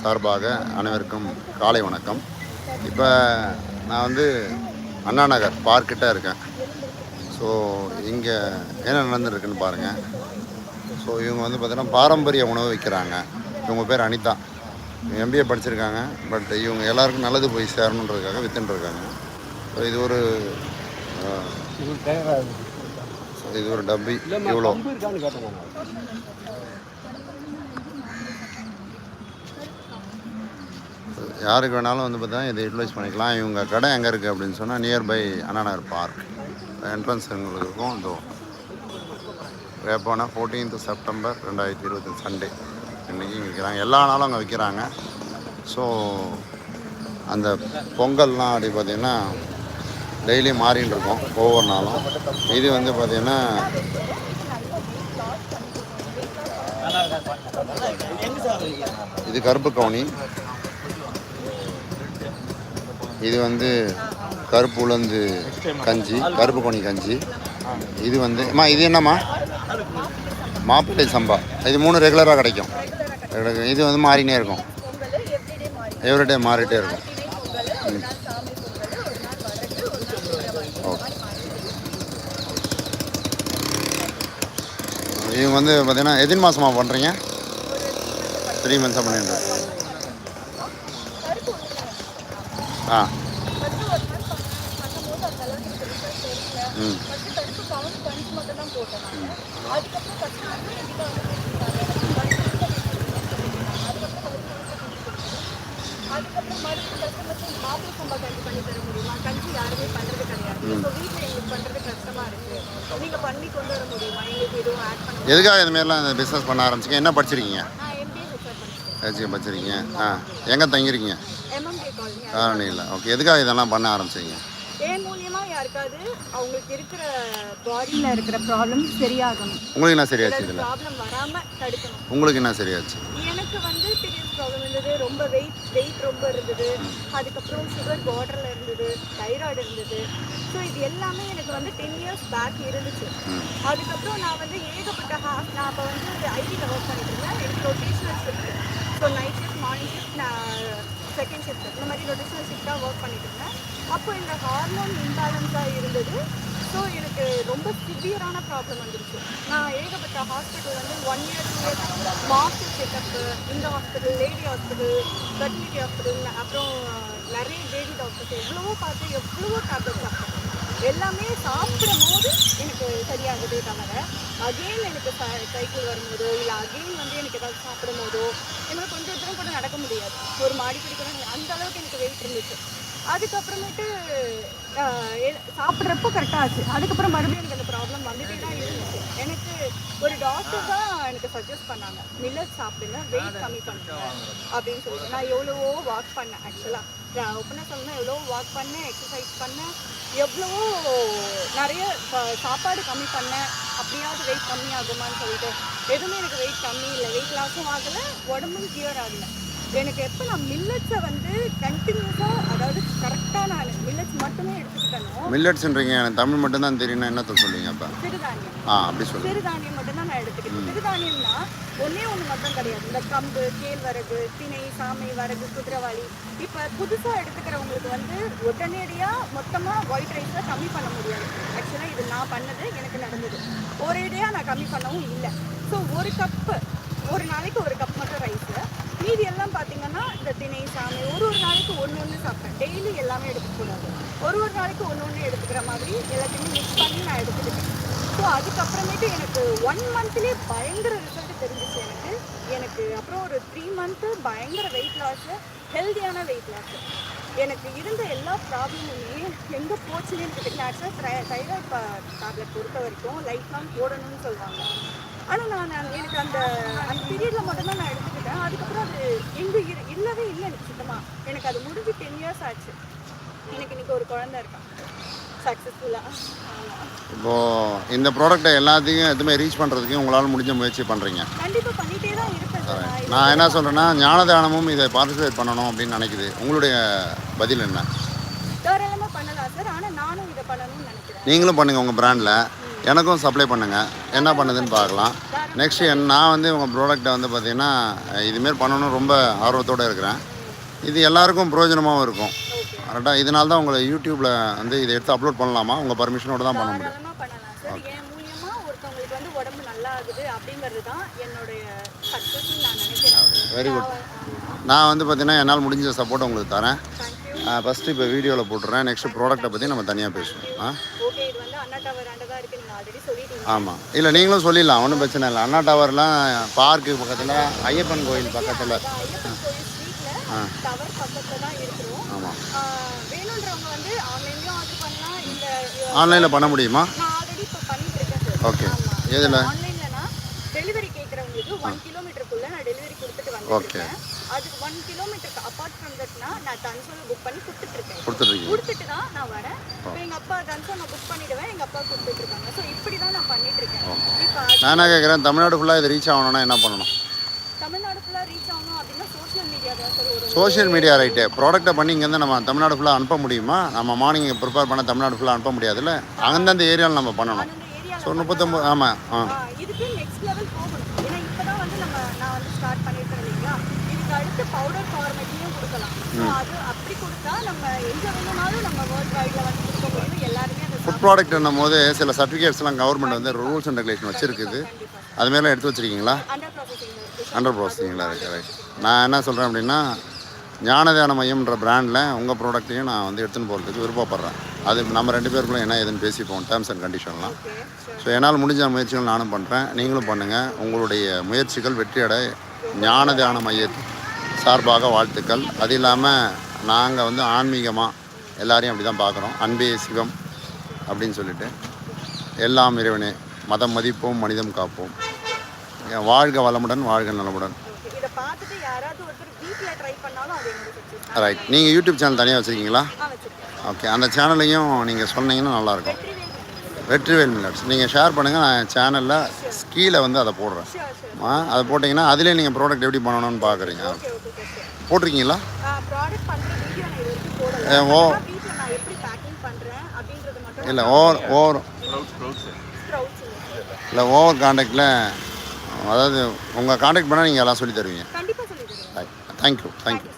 சார்பாக அனைவருக்கும் காலை வணக்கம். இப்போ நான் வந்து அண்ணா நகர் பார்க்கிட்ட இருக்கேன். ஸோ இங்கே என்ன நடந்துருக்குன்னு பாருங்கள் ஸோ இவங்க வந்து பார்த்தீங்கன்னா பாரம்பரிய உணவு விற்கிறாங்க இவங்க பேர் அனிதா. எம்பிஏ படிச்சிருக்காங்க. பட் இவங்க எல்லாருக்கும் நல்லது போய் சேரணுன்றதுக்காக வித்துன்னு இருக்காங்க ஸோ இது ஒரு இது ஒரு டப்பி. இவ்வளோ யாருக்கு வேணாலும் வந்து பார்த்தா இதை யூட்டிலைஸ் பண்ணிக்கலாம். இவங்க கடை எங்கே இருக்குது அப்படின்னு சொன்னால் நியர்பை அண்ணாநகர் பார்க் என்ட்ரன்ஸ் எங்களுக்கு இருக்கும். இதோ வேப்பானா ஃபோர்டீன்த் செப்டம்பர் ரெண்டாயிரத்தி இருபத்தி சண்டே இன்றைக்கி விற்கிறாங்க எல்லா நாளும் அங்கே விற்கிறாங்க ஸோ அந்த பொங்கல்லாம் அப்படி பார்த்திங்கன்னா டெய்லி மாறின்னு இருக்கும். ஒவ்வொரு நாளும். இது வந்து பார்த்திங்கன்னா இது கருப்பு கவுனி. இது வந்து கருப்பு உளுந்து கஞ்சி கருப்பு கொனி கஞ்சி. இது வந்து அம்மா இது என்னம்மா? மாப்பிள்ளை சம்பா. இது மூணு ரெகுலராக கிடைக்கும். இது வந்து மாறினே இருக்கும். எவ்ரிடே மாறிட்டே இருக்கும். ஓகே இவங்க வந்து பார்த்தீங்கன்னா எத்தனை மாதமாக பண்ணுறீங்க த்ரீ மந்த்ஸாக பண்ணிட்டு ஆ. ம். அதுக்கப்புறம் மறுபடியும் கஸ்டமர்ஸ் மாப்பிளை சம்பா கஞ்சி பண்ணி தர முடியுமா கஞ்சி யாருமே பண்றது கிடையாது ஸோ வீட்டில் எங்களுக்கு பண்றது கஷ்டமா இருக்கு நீங்க பண்ணி கொண்டு வர முடியுமா எங்களுக்கு எதுவும் ஆட் பண்ண எதுக்காக இது மாதிரிலாம் இந்த பிஸ்னஸ் பண்ண ஆரம்பிச்சிங்க? என்ன படிச்சிருக்கீங்க? ஏதாச்சும் படிச்சிருக்கீங்க ஆ எங்கே தங்கியிருக்கீங்க? MMK colony. காரணியில் ஓகே எதுக்காக இதெல்லாம் பண்ண ஆரம்பிச்சிங்க? என் யாருக்காவது அவங்களுக்கு இருக்கிற பாடியில இருக்கிற ப்ராப்ளம் சரியாகணும். உங்களுக்கு என்ன சரியாச்சு இதில்? ப்ராப்ளம் வராம தடுக்கணும். உங்களுக்கு என்ன சரியாச்சு? எனக்கு வந்து பீரியட்ஸ் ப்ராப்ளம் இருந்தது. ரொம்ப வெயிட் வெயிட் ரொம்ப இருந்தது. அதுக்கப்புறம் சுகர் பார்டரில் இருந்தது. தைராய்டு இருந்தது. ஸோ இது எல்லாமே எனக்கு வந்து டென் இயர்ஸ் பேக் இருந்துச்சு. அதுக்கப்புறம் நான் வந்து ஏகப்பட்ட ஹாஸ் நான் அப்போ வந்து ஐடியில் ஒர்க் பண்ணிட்டு இருந்தேன். எனக்கு rotational shift so night shift morning shift நான் செகண்ட் ஷிஃப்ட் இந்த மாதிரி ரொட்டேஷனல் ஷிஃப்டாக ஒர்க் பண்ணிட்டு இருந்தேன். அப்போ இந்த ஹார்மோன் இம்பேலன்ஸாக இருந்தது. ஸோ எனக்கு ரொம்ப சிவியரான ப்ராப்ளம் வந்துருச்சு. நான் ஏகப்பட்ட ஹாஸ்பிட்டல் வந்து one year two years master checkup இந்த hospital lady hospital fertility hospital அப்புறம் நிறைய பேபி டாக்டர்ஸ் எவ்வளவோ பார்த்து எவ்வளவோ டேப்லெட் சாப்பிட்டேன். எல்லாமே சாப்பிடும் போது எனக்கு சரியாகுதே தவிர அகெயின் எனக்கு சைக்கிள் வரும்போதோ இல்லை அகெயின் வந்து எனக்கு ஏதாவது சாப்பிடும் போதோ என்னால் கொஞ்சம் தூரம் கூட நடக்க முடியாது. ஒரு மாடி பிடிக்கணும் அந்த அளவுக்கு எனக்கு வெயிட் இருந்துச்சு. அதுக்கப்புறமேட்டு சாப்பிட்றப்போ கரெக்டாக ஆச்சு. அதுக்கப்புறம் மறுபடியும் எனக்கு அந்த ப்ராப்ளம் வந்துட்டே தான் இருந்துச்சு. எனக்கு ஒரு டாக்டர் தான் எனக்கு சஜஸ்ட் பண்ணாங்க. மில்லட் சாப்பிடுங்க வெயிட் கம்மி பண்ணுங்க அப்படின்னு சொல்லிட்டு. நான் எவ்வளவோ வாக் பண்ணேன் ஆக்சுவலாக ஓப்பனாக சொல்லணும் எவ்வளோ வாக் பண்ணேன் எக்ஸசைஸ் பண்ணேன். எவ்வளவோ நிறைய சாப்பாடு கம்மி பண்ணேன். அப்படியாவது வெயிட் கம்மி ஆகுமான்னு சொல்லிட்டு. எதுவுமே எனக்கு வெயிட் கம்மி இல்லை. வெயிட் லாஸும் ஆகலை உடம்பும் கிளியர் ஆகலை. எனக்கு எப்போ நான் மில்லட்ஸை வந்து கண்டினியூஸாக அதாவது கரெக்டாக நான் மில்லட்ஸ் மட்டுமே எடுத்துக்கிட்டனோ மில்லட்ஸ்ன்றீங்க எனக்கு தமிழ் மட்டும்தான் தெரியும்னா என்னத்த சொல்லுவீங்க அப்போ? சிறுதானியம். ஆ அப்படி சொல்லுங்கள் சிறுதானியம் மட்டும் தான் நான் எடுத்துக்கிட்டேன். சிறுதானியம்னா ஒண்ணே ஒன்று மட்டும் கிடையாது. இந்த கம்பு கேழ்வரகு திணை சாமை வரகு குதிரவாளி. இப்போ புதுசாக எடுத்துக்கிறவங்களுக்கு வந்து உடனடியாக மொத்தமாக ஒயிட் ரைஸை கம்மி பண்ண முடியாது. ஆக்சுவலாக இது நான் பண்ணது எனக்கு நடந்தது. ஒரேடியாக நான் கம்மி பண்ணவும் இல்லை. ஸோ ஒரு கப்பு ஒரு நாளைக்கு ஒரு கப் மீதி எல்லாம் பார்த்தீங்கன்னா இந்த திணை சாமை ஒரு ஒரு நாளைக்கு ஒன்று ஒன்று சாப்பிட்டேன் டெய்லி எல்லாமே எடுக்கக்கூடாது ஒரு ஒரு நாளைக்கு ஒன்று ஒன்று எடுத்துக்கிற மாதிரி எல்லாத்தையுமே மிக்ஸ் பண்ணி நான் எடுத்துக்கிட்டேன். ஸோ அதுக்கப்புறமேட்டு எனக்கு ஒன் மந்த்லேயே பயங்கர ரிசல்ட் தெரிஞ்சிச்சு எனக்கு. எனக்கு அப்புறம் ஒரு த்ரீ மந்த்து பயங்கர வெயிட் லாஸு ஹெல்தியான வெயிட் லாஸு எனக்கு இருந்த எல்லா ப்ராப்ளமுமே எங்கே போச்சுன்னு எனக்கு ஆக்சுவலாக தைராய்டு டேப்லெட் பொறுத்த வரைக்கும் லைஃப் லாங் போடணும்னு சொல்லுவாங்க. ஆனால் நான் எனக்கு அந்த அந்த பீரியடில் மட்டும்தான் நான் எடுத்துக்கிட்டேன் அதுக்கப்புறம் அது எங்கே இரு இல்லவே இல்லை எனக்கு சுத்தமாக எனக்கு அது முடிஞ்சு டென் இயர்ஸ் ஆச்சு. எனக்கு இன்னைக்கு ஒரு குழந்தை இருக்கான் சக்ஸஸ்ஃபுல்லாக இப்போது இந்த ப்ராடக்ட்டை எல்லாத்தையும் எதுவுமே ரீச் பண்ணுறதுக்கு உங்களால் முடிஞ்ச முயற்சி பண்ணுறீங்க கண்டிப்பா பண்ணிட்டே தான் இருப்பேன் நான் என்ன சொல்கிறேன்னா ஞானதானமும் இதை பார்ட்டிசிபேட் பண்ணணும் அப்படின்னு நினைக்குது. உங்களுடைய பதில் என்ன? பண்ணலாம் சார். ஆனா நானும் இதை பண்ணணும்னு நினைக்கிறேன். நீங்களும் பண்ணுங்கள் உங்கள் பிராண்டில் எனக்கும் சப்ளை பண்ணுங்கள் என்ன பண்ணுதுன்னு பார்க்கலாம். தாராளமா நெக்ஸ்ட் நான் வந்து உங்கள் ப்ராடக்ட்டை வந்து பார்த்தீங்கன்னா இதுமாரி பண்ணணும்னு ரொம்ப ஆர்வத்தோடு இருக்கிறேன். இது எல்லாருக்கும் பிரயோஜனமாகவும் இருக்கும். கரெக்டாக இதனால தான் உங்களை யூடியூப்பில் வந்து இதை எடுத்து அப்லோட் பண்ணலாமா? உங்கள் பர்மிஷனோட தான் பண்ண முடியும். என் வெரி குட் நான் வந்து பார்த்தீங்கன்னா என்னால் முடிஞ்ச சப்போர்ட் உங்களுக்கு தரேன். ஃபஸ்ட்டு இப்போ வீடியோவில் போட்டுறேன். நெக்ஸ்ட் ப்ராடக்ட்டை பற்றி நம்ம தனியாக பேசுவோம். ஆ? ஓகே ஆமாம் இல்லை நீங்களும் சொல்லிடலாம். ஒன்றும் பிரச்சனை இல்லை. அண்ணா டவர்லாம் பார்க்கு பக்கத்தில் ஐயப்பன் கோயில் பக்கத்தில். இருக்கிறோம். ஆமாம் ஆன்லைனில் பண்ண முடியுமா? ஓகே எதில்? ஆன்லைன்லனா கொடுத்துட்டு அதுக்கு ஒன் கிலோமீட்டருக்கு அப்பார்ட் ஃப்ரம் தட்னா நான் தன்சோல புக் பண்ணி கொடுத்துட்டு இருக்கேன் கொடுத்துட்ருக்கீங்க. கொடுத்துட்டு தான் நான் வரேன். இப்போ எங்க அப்பா தன்சோ நான் புக் பண்ணிடுவேன். எங்க அப்பா கொடுத்துட்டு இருக்காங்க ஸோ இப்படி தான் நான் பண்ணிட்டு இருக்கேன் இப்போ நான் என்ன கேட்குறேன் தமிழ்நாடு ஃபுல்லாக இது ரீச் ஆகணும்னா என்ன பண்ணணும்? தமிழ்நாடு ஃபுல்லா ரீச் ஆகணும் அப்படின்னா சோஷியல் மீடியா தான் சார். ஒரு சோஷியல் மீடியா ரைட்டு ப்ராடக்ட்டை பண்ணி இங்கேருந்து நம்ம தமிழ்நாடு ஃபுல்லாக அனுப்ப முடியுமா? நம்ம மார்னிங் ப்ரிப்பேர் பண்ண தமிழ்நாடு ஃபுல்லாக அனுப்ப முடியாதுல்ல? அந்தந்த ஏரியாவில் நம்ம பண்ணணும். ஸோ முப்பத்தொம்பது ஆமாம் ஆ இதுக்கு நெக்ஸ்ட் லெவல் போகணும் ஏன்னா இப்பதான் வந்து நம்ம நான் வந்து ஸ்டார்ட் பண்ணிருக்கேன் இல்லைங்களா? இதுக்கு அடுத்து பவுடர் ஃபார்மேட்லையும் கொடுக்கலாம். ஸோ அது அப்படி கொடுத்தா நம்ம எங்க வேணும்னாலும் நம்ம வேர்ல்ட் வைட்ல வந்து கொடுக்க முடியும். எல்லாருமே அந்த ஃபுட் ப்ராடக்ட்னும் போது சில சர்டிஃபிகேட்ஸ்லாம் கவர்மெண்ட் வந்து ரூல்ஸ் அண்ட் ரெகுலேஷன் வச்சுருக்குது. அதுமாரிலாம் எடுத்து வச்சுருக்கீங்களா? அண்டர் ப்ராசஸிங்களா இருக்கு. ரைட் நான் என்ன சொல்கிறேன் அப்படின்னா ஞானதான மையம்ன்ற பிராண்டில் உங்கள் ப்ராடக்ட்டையும் நான் வந்து எடுத்துன்னு போகிறதுக்கு விருப்பப்படுறேன். அது நம்ம ரெண்டு பேருக்குள்ள என்ன ஏதுன்னு பேசிப்போம் டேர்ம்ஸ் அண்ட் கண்டிஷன்லாம் ஸோ என்னால் முடிஞ்ச முயற்சிகள் நானும் பண்ணுறேன் நீங்களும் பண்ணுங்கள் உங்களுடைய முயற்சிகள் வெற்றியடை ஞானதான மையத்தின் சார்பாக வாழ்த்துக்கள். அது இல்லாமல் நாங்கள் வந்து ஆன்மீகமாக எல்லாரையும் அப்படி தான் பார்க்குறோம். அன்பே சிவம் அப்படின்னு சொல்லிட்டு. எல்லாம் இறைவனே மதம் மதிப்போம் மனிதம் காப்போம். வாழ்க வளமுடன் வாழ்க நலமுடன். ரைட் நீங்கள் யூடியூப் சேனல் தனியாக வச்சுருக்கீங்களா? ஓகே அந்த சேனலையும் நீங்கள் சொன்னீங்கன்னா நல்லாயிருக்கும். வெற்றிவேல் மில்லட்ஸ் நீங்கள் ஷேர் பண்ணுங்கள் நான் சேனலில் கீழே வந்து அதை போடுறேன். ஆ அதை போட்டிங்கன்னா அதிலே நீங்கள் ப்ராடக்ட் எப்படி பண்ணணும்னு பார்க்குறீங்க போட்டிருக்கீங்களா? ஓ. வீட்டில் நான் எப்படி பேக்கிங் பண்ணுறேன் அப்படின்றது மட்டும் இல்லை ஓவர் ஓவர் இல்லை ஓவர் காண்டாக்டில் அதாவது உங்கள் காண்டாக்ட் பண்ணால் நீங்கள் எல்லாம் சொல்லி தருவீங்க. Thank you thank you